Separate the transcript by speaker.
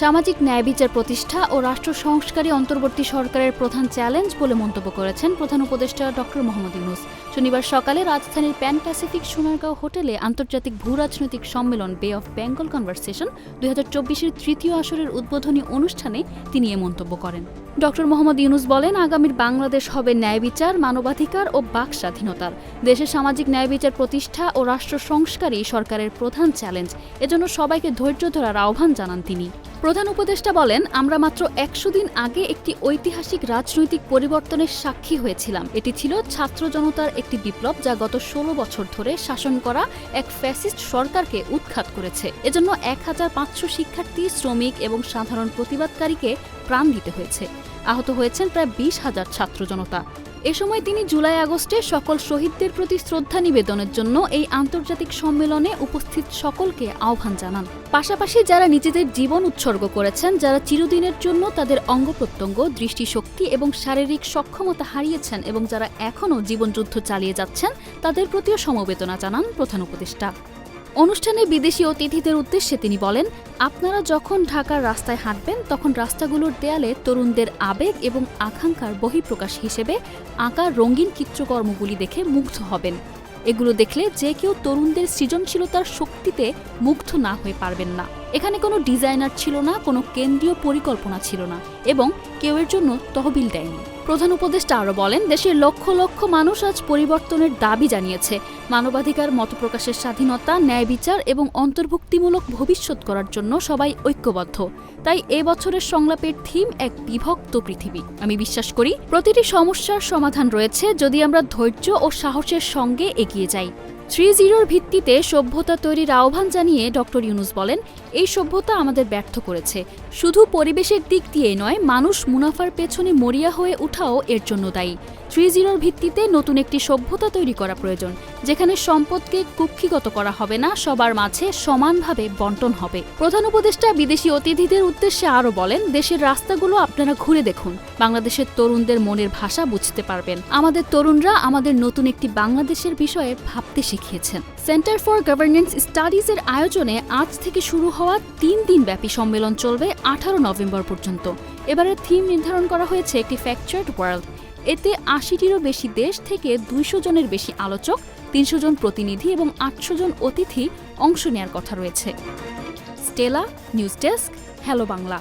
Speaker 1: সামাজিক ন্যায় বিচার প্রতিষ্ঠা ও রাষ্ট্র সংস্কারী অন্তর্বর্তী সরকারের প্রধান চ্যালেঞ্জ বলে মন্তব্য করেছেন প্রধান উপদেষ্টা ডক্টর মোহাম্মদ ইউনুস। শনিবার সকালে রাজধানীর প্যান প্যাসিফিক সোনারগাঁও হোটেলে আন্তর্জাতিক ভূ রাজনৈতিক সম্মেলন বে অফ বেঙ্গল কনভারসেশন দুই হাজার চব্বিশের তৃতীয় আসরের উদ্বোধনী অনুষ্ঠানে তিনি এ মন্তব্য করেন। ডক্টর মোহাম্মদ ইউনুস বলেন, আগামীর বাংলাদেশ হবে ন্যায় বিচার, মানবাধিকার ও বাক স্বাধীনতার। দেশে সামাজিক ন্যায় বিচার প্রতিষ্ঠা ও রাষ্ট্র সংস্কারই সরকারের প্রধান চ্যালেঞ্জ। এজন্য সবাইকে ধৈর্য ধরার আহ্বান জানান তিনি। প্রধান উপদেষ্টা বলেন, আমরা মাত্র একশো দিন আগে একটি ঐতিহাসিক রাজনৈতিক পরিবর্তনের সাক্ষী হয়েছিলাম। এটি ছিল ছাত্র জনতার একটি বিপ্লব যা গত ষোলো বছর ধরে শাসন করা এক ফ্যাসিস্ট সরকারকে উৎখাত করেছে। এজন্য এক হাজার পাঁচশো শিক্ষার্থী, শ্রমিক এবং সাধারণ প্রতিবাদকারীকে প্রাণ দিতে হয়েছে। আহত হয়েছেন প্রায় বিশ হাজার ছাত্র জনতা। এ সময় তিনি জুলাই আগস্টে সকল শহীদদের প্রতি শ্রদ্ধা নিবেদনের জন্য এই আন্তর্জাতিক সম্মেলনে উপস্থিত সকলকে আহ্বান জানান। পাশাপাশি যারা নিজেদের জীবন উৎসর্গ করেছেন, যারা চিরদিনের জন্য তাদের অঙ্গ প্রত্যঙ্গ, দৃষ্টিশক্তি এবং শারীরিক সক্ষমতা হারিয়েছেন এবং যারা এখনও জীবনযুদ্ধ চালিয়ে যাচ্ছেন, তাদের প্রতিও সমবেদনা জানান প্রধান উপদেষ্টা। অনুষ্ঠানে বিদেশি অতিথিদের উদ্দেশ্যে তিনি বলেন, আপনারা যখন ঢাকার রাস্তায় হাঁটবেন, তখন রাস্তাগুলোর দেয়ালে তরুণদের আবেগ এবং আকাঙ্ক্ষার বহিঃপ্রকাশ হিসেবে আঁকা রঙিন চিত্রকর্মগুলি দেখে মুগ্ধ হবেন। এগুলো দেখলে যে কেউ তরুণদের সৃজনশীলতার শক্তিতে মুগ্ধ না হয়ে পারবেন না। এখানে কোনো ডিজাইনার ছিল না, কোনো কেন্দ্রীয় পরিকল্পনা ছিল না এবং কেউ এর জন্য তহবিল দেয়নি। প্রধান উপদেষ্টা আরও বলেন দেশের লক্ষ লক্ষ মানুষ আজ পরিবর্তনের দাবি জানিয়েছে। মানবাধিকার, মতপ্রকাশের স্বাধীনতা, ন্যায় বিচার এবং অন্তর্ভুক্তিমূলক ভবিষ্যৎ করার জন্য সবাই ঐক্যবদ্ধ। তাই এ বছরের সংলাপের থিম এক বিভক্ত পৃথিবী। আমি বিশ্বাস করি, প্রতিটি সমস্যার সমাধান রয়েছে যদি আমরা ধৈর্য ও সাহসের সঙ্গে এগিয়ে যাই। থ্রি জিরোর ভিত্তিতে সভ্যতা তৈরির আহ্বান জানিয়ে ডক্টর ইউনুস বলেন, এই সভ্যতা আমাদের ব্যর্থ করেছে। শুধু পরিবেশের দিক দিয়ে নয়, মানুষ মুনাফার পেছনে মরিয়া হয়ে উঠাও এর জন্য দায়ী। থ্রি জিরোর ভিত্তিতে নতুন একটি সভ্যতা তৈরি করা প্রয়োজন। যেখানে সম্পদকে কুক্ষিগত করা হবে না, সবার মাঝে সমানভাবে বন্টন হবে। প্রধান উপদেষ্টা বিদেশি অতিথিদের উদ্দেশ্যে আরও বলেন, দেশের রাস্তাগুলো আপনারা ঘুরে দেখুন। বাংলাদেশের তরুণদের মনের ভাষা বুঝতে পারবেন। আমাদের তরুণরা আমাদের নতুন একটি বাংলাদেশের বিষয়ে ভাবতে শিখিয়েছেন। সেন্টার ফর গভর্নেন্স স্টাডিজ এর আয়োজনে আজ থেকে শুরু হওয়া তিন দিন ব্যাপী সম্মেলন চলবে আঠারো নভেম্বর পর্যন্ত। এবারের থিম নির্ধারণ করা হয়েছে একটি ফ্যাকচার্ড ওয়ার্ল্ড। এতে আশিটিরও বেশি দেশ থেকে দুইশো জনের বেশি আলোচক, তিনশো জন প্রতিনিধি এবং আটশো জন অতিথি অংশ নেওয়ার কথা রয়েছে। Stella, news desk, hello Bangla.